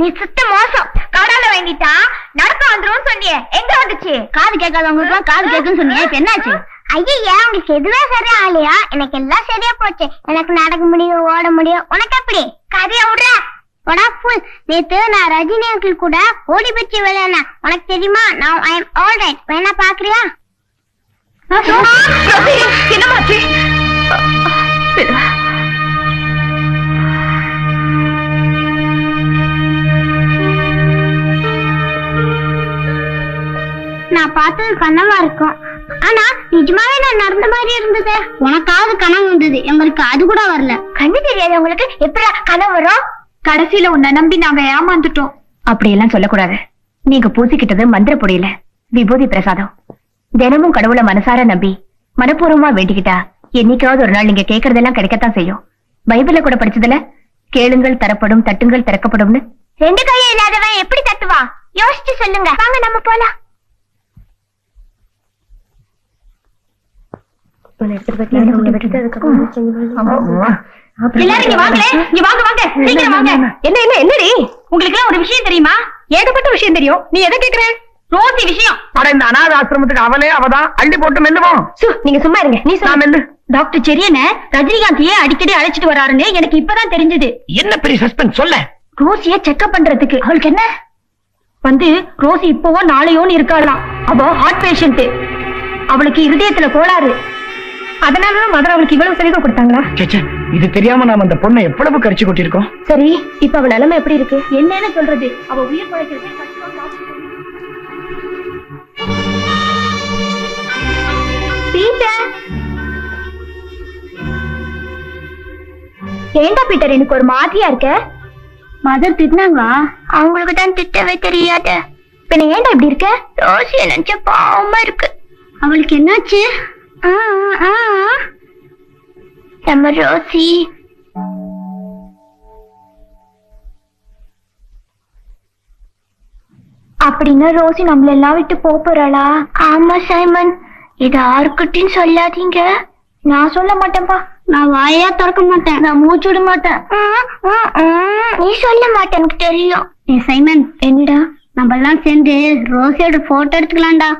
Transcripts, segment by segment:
நீ சுத்த மோசம் கடால வாங்கிட்டா நடக்க வந்துரும் சொன்னியே எங்க வந்துச்சு காது கேட்காதவங்களுக்கு எல்லாம் காது கேட்குன்னு சொன்னியே இப்ப என்னாச்சு ஐயா உங்களுக்கு எதுவே சரியா ஆலையா எனக்கு எல்லாம் சரியா போச்சு எனக்கு நடக்க முடியும் ஓட முடியும் உனக்கு எப்படி கதையா விடுற போடா ஃபுல் நேத்து நான் ரஜினி அங்கிள் கூட ஓடி பிடிச்சி விளையாடினேன் உனக்கு தெரியுமா நான் ஐ எம் ஆல் ரைட் வேணா பாக்குறியா என்னமாச்சு நான் பார்த்தது கனவா இருக்கும். ஆனா நிஜமாவே நான் நடந்த மாதிரி இருந்தது. உனக்காவது கனவு வந்தது. எங்களுக்கு அது கூட வரல. கண்ணு தெரியாது உங்களுக்கு? எப்படி கனவு வரும்? கடைசியில உன்னை நம்பி நாங்க ஏமாந்துட்டோம். அப்படியெல்லாம் சொல்லக்கூடாது. நீங்க பூசிக்கிட்டது மந்திர பொடியில. விபூதி பிரசாதம். தினமும் கடவுளை மனசார நம்பி மனப்பூர்வமா வேண்டிக்கிட்டா என்னைக்காவது ஒரு நாள் நீங்க கேக்குறதெல்லாம் கிடைக்கத்தான் செய்யும். பைபிள்ல கூட படிச்சதுல கேளுங்கள் தரப்படும் தட்டுங்கள் திறக்கப்படும்னு ரெண்டு கையும் இல்லாதவன் எப்படி தட்டுவா யோசிச்சு சொல்லுங்க. வாங்க நம்ம போலாம். எல்லாரும் இங்க வாங்களே இங்க வாங்க வாங்க சீக்கிரம் வாங்க. என்ன என்ன என்னடி? உங்களுக்கு எல்லாம் ஒரு விஷயம் தெரியுமா? ஏகப்பட்ட விஷயம் தெரியும். நீ எதை கேக்குற? ரோசி விஷயம். அட இந்த அனாத ஆசிரமத்துக்கு அவளே அவதான். அள்ளி போட்டு மெல்லுவோம் நீங்க சும்மா இருங்க. நீ நான் மெல்லு. டாக்டர் செரியன ரஜினிகாந்த் ஏன் அடிக்கடி அழைச்சிட்டு வராருன்னு எனக்கு இப்பதான் தெரிஞ்சது. என்ன பெரிய சஸ்பென்ஸ்? சொல்ல. ரோசிய செக்அப் பண்றதுக்கு. அவளுக்கு என்ன? வந்து ரோசி இப்போவோ நாளையோன்னு இருக்காளாம். அவ ஹார்ட் பேஷண்ட் அவளுக்கு இருதயத்துல கோளாறு. அதனாலதான் மதர் அவளுக்கு இவ்வளவு சலுகை கொடுத்தாங்களா? சேச்சே இது தெரியாம நாம அந்த பொண்ணை எவ்வளவு கரிச்சு கொட்டிருக்கோம் சரி இப்ப அவ நிலைமை எப்படி இருக்கு? என்னன்னு சொல்றது? அவ உயிர் பழைக்கிறதே ஏண்டா பீட்டர் எனக்கு ஒரு மாதிரியா இருக்க? மதர் திட்டினாங்களா? அவங்களுக்கு தான் திட்டவே தெரியாது. பின்ன ஏண்டா இப்படி இருக்க? ரோசிய நினைச்ச பாவமா இருக்கு. அவளுக்கு என்னாச்சு. நம்ம ரோசி. அப்படின்னா ரோசி நம்மள எல்லாம் விட்டு போறாளா? ஆமா சைமன். இது யாருக்கிட்டையும் சொல்லாதீங்க. நான் சொல்ல மாட்டேன்பா. நான் வாயா திறக்க மாட்டேன். நான் மூச்சு விட மாட்டேன். நீ சொல்ல மாட்டேன் எனக்கு தெரியும். ஏ சைமன் என்னடா? நம்ம எல்லாம் சேர்ந்து ரோசியோட போட்டோ எடுத்துக்கலாம்டா.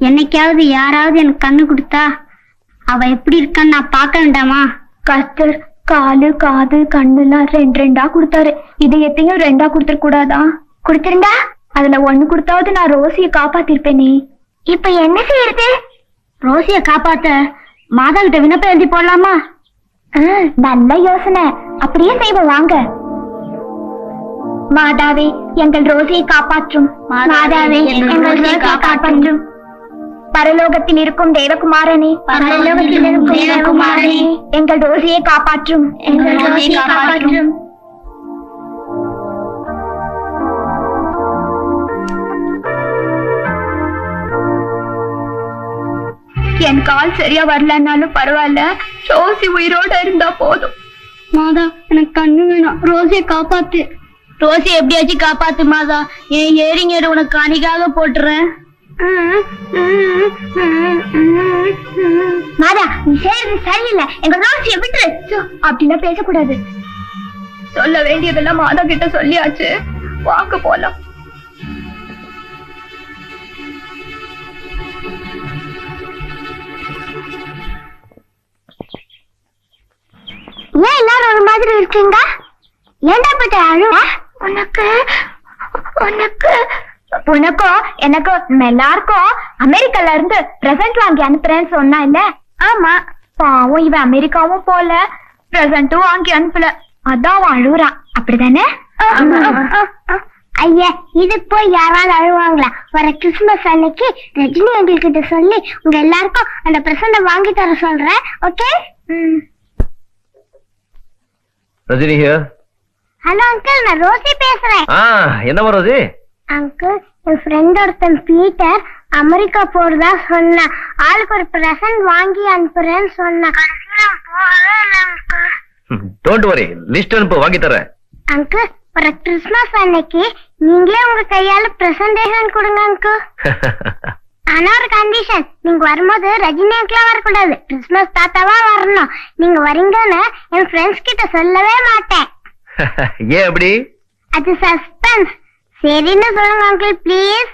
என்னைக்காவது யாராவது எனக்கு கண்ணு கொடுத்தா அவ எப்படி இருக்கான்னு நான் பார்க்க வேண்டாமா? கஸ்டர் காலு காது கண்ணுலாம் ரெண்டு ரெண்டா கொடுத்தாரு. இதயத்தையும் ரெண்டா கொடுத்துட கூடாதா? கொடுத்திருந்தா? அதுல ஒண்ணு கொடுத்தாவது நான் ரோசியை காப்பாத்திருப்பேனே. இப்ப என்ன செய்யறது? ரோசிய காப்பாத்த மாதா கிட்ட விண்ணப்பம் எழுதி போடலாமா? நல்ல யோசனை. அப்படியே செய்வோம் வாங்க. மாதாவே எங்கள் ரோசியை காப்பாற்றும். மாதாவே எங்கள் ரோசியை காப்பாற்றும். பரலோகத்தில் இருக்கும் தேவகுமாரனே பரலோகத்தில் இருக்கும் தேவகுமாரனே, எங்கள் ரோசியை காப்பாற்றும். எங்கள் ரோசியை காப்பாற்றும். என் கால் சரியா வரலன்னாலும் பரவாயில்ல. ரோசி உயிரோட இருந்தா போதும். மாதா எனக்கு கண்ணு வேணும். ரோசியை காப்பாத்து. ரோசி எப்படியாச்சும் காப்பாத்து மாதா. என் ஏரிங்கர் உனக்கு அணிக்காக போட்டுறேன். மாதா நீ செய்யறது சரியில்லை. எங்க ரோசியை விட்டுரு. அப்படிலாம் பேசக்கூடாது. சொல்ல வேண்டியதெல்லாம் மாதா கிட்ட சொல்லியாச்சு. வாங்க போலாம். ஏன் எல்லாரும் ஒரு மாதிரி இருக்கீங்க? ஏன்டா போட்ட அழு உனக்கு உனக்கு உனக்கும் எனக்கும் எல்லாருக்கும் அமெரிக்கால இருந்து பிரசன்ட் வாங்கி அனுப்புறேன்னு சொன்னா இல்ல ஆமா. பாவம் இவன் அமெரிக்காவும் போல. பிரசன்ட்டும் வாங்கி அனுப்பல. அதான் அவன் அழுகுறான் அப்படிதானே? ஐயா இதுக்கு போய் யாராவது அழுவாங்களா? வர கிறிஸ்துமஸ் அன்னைக்கு ரஜினி அங்கிள் கிட்ட சொல்லி உங்க எல்லாருக்கும் அந்த பிரசண்ட வாங்கி தர சொல்றேன். Okay Rajini here hello uncle நான் ரோசி பேசுறேன். ஆ என்ன ரோசி அங்கிள் என் ஃப்ரெண்ட் ஒருத்தன் பீட்டர் அமெரிக்கா போறதா சொன்னான் ஆளுக்கு ஒரு பிரசன்ட் வாங்கி அனுப்புறேன்னு சொன்னான் போகவே இல்லை அங்கிள் டோன்ட் வரி லிஸ்ட் அனுப்பு வாங்கி தரேன். அங்கிள் வர கிறிஸ்துமஸ் அன்னைக்கு நீங்களே உங்க கையால பிரசன்டேஷன் கொடுங்க அங்கிள் ஆனா ஒரு கண்டிஷன் நீங்க வரும்போது ரஜினி அங்கிளா வரக்கூடாது. கிறிஸ்துமஸ் தாத்தாவா வரணும். நீங்க வரீங்கன்னு என் ஃப்ரெண்ட்ஸ் கிட்ட சொல்லவே மாட்டேன். ஏன் அப்படி? அது சஸ்பென்ஸ் சரின்னு சொல்லுங்க அங்கிள் ப்ளீஸ்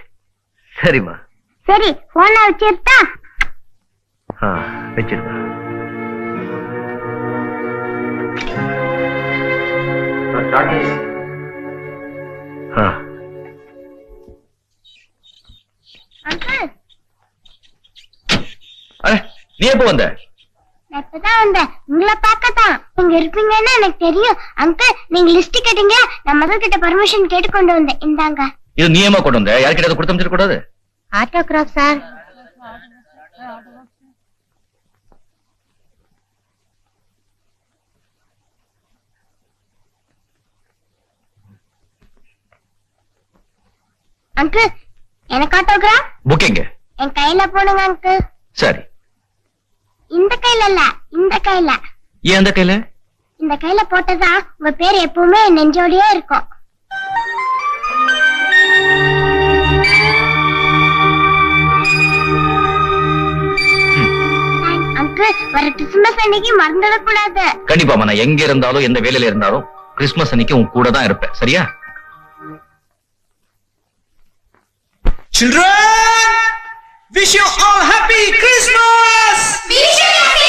சரிம்மா. சரி போனை வச்சிருட்டா ஆ வச்சிருமா ஆ அங்கிள் அட, நீ எப்போ வந்த? நான் இப்பதான் வந்தேன். உங்களை பார்க்கத்தான். நீங்க இருப்பீங்கன்னு எனக்கு தெரியும். அங்கிள் நீங்க லிஸ்ட் கேட்டீங்க. நான் மதர் கிட்ட பர்மிஷன் கேட்டு கொண்டு வந்தேன். இந்தாங்க. இது நீ ஏமா கொண்டு வந்த? யார்கிட்ட கொடுத்து அமைச்சிட கூடாது ஆட்டோகிராஃப் சார் அங்கிள் எனக்கு ஆட்டோகிராஃப் புக்கிங்க என் கையில போடுங்க அங்கிள். சரி. இந்த கையில இல்ல இந்த கையில. ஏன் அந்த கையில? இந்த கையில போட்டதா உங்க பேர் எப்பவுமே நெஞ்சோடயே இருக்கும். அங்கிள் வர கிறிஸ்துமஸ் அன்னைக்கு மறந்துடக்கூடாது. கண்டிப்பாமா நான் எங்க இருந்தாலும் எந்த வேலையில இருந்தாலும் கிறிஸ்துமஸ் அன்னைக்கு உன் கூட தான் இருப்பேன். சரியா? Children, Wish you all happy Christmas! Wish you happy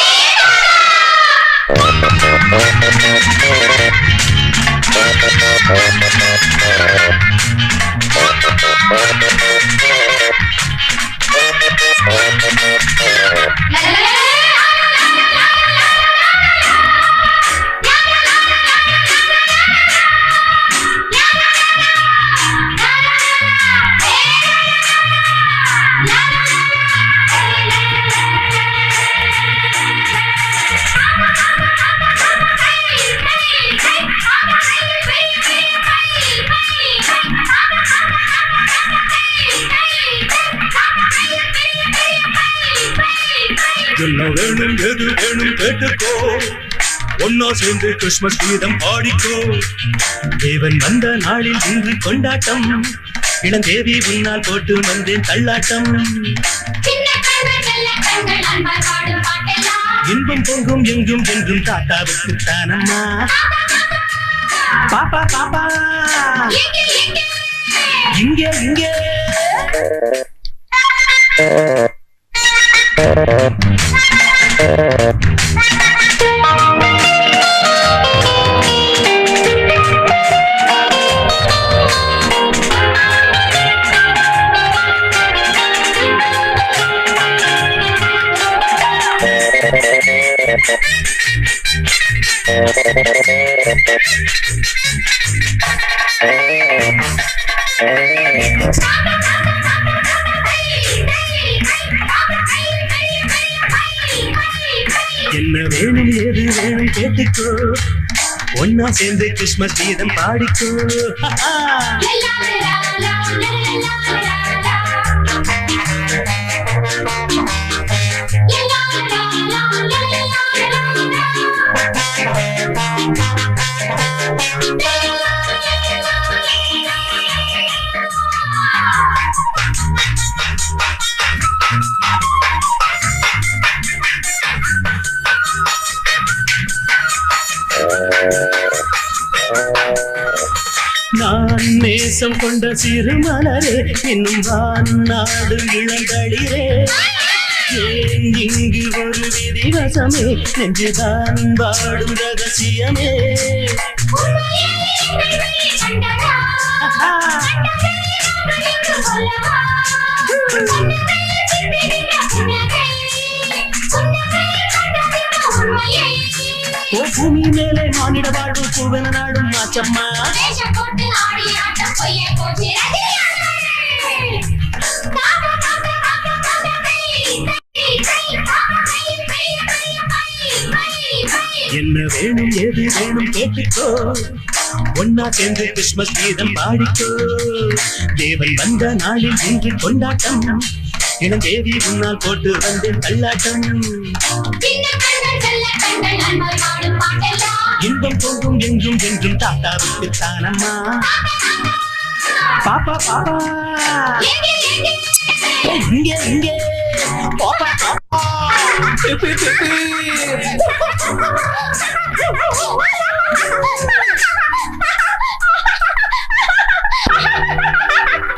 Christmas! ஒன்னா சேர்ந்து கிறிஸ்துமஸ் கீதம் பாடிக்கோ. தேவன் வந்த நாளில் இன்று கொண்டாட்டம். இளந்தேவி உன்னால் போட்டு வந்தேன் தள்ளாட்டம். இன்பம் பொங்கும் எங்கும் என்றும் தாத்தாவுக்கு தானம்மா. பாப்பா பாப்பா. இங்கே இங்கே. என்ன வேணும் ஏது வேணும் கேட்டுக்கோ. ஒன்னா சேர்ந்து கிறிஸ்மஸ் கீதம் பாடிக்கோ. கொண்ட சிறு மலரே இன்னும் வான் நாடு இளங்களிரே ஏன் இங்கு ஒரு விதிவசமே நெஞ்சுதான் வாடும் ரகசியமே. ஓ பூமி மேலே மானிட வாழ்வு பூவன நாடும் மாச்சம்மா. என்ன வேணும் எது வேணும் கேட்டுக்கோ. ஒன்னா சேர்ந்து கிறிஸ்மஸ் கீதம் பாடிக்கோ. தேவன் வந்த நாளில் இன்று கொண்டாட்டம். இளந்தேவி முன்னால் போட்டு வந்தேன் கல்லாட்டம் இன்பம் பொங்கும் என்றும் என்றும் தாத்தாவுக்கு தானம்மா. பாப்பா பாப்பா. இங்கே இங்கே. பாப்பா பாப்பா.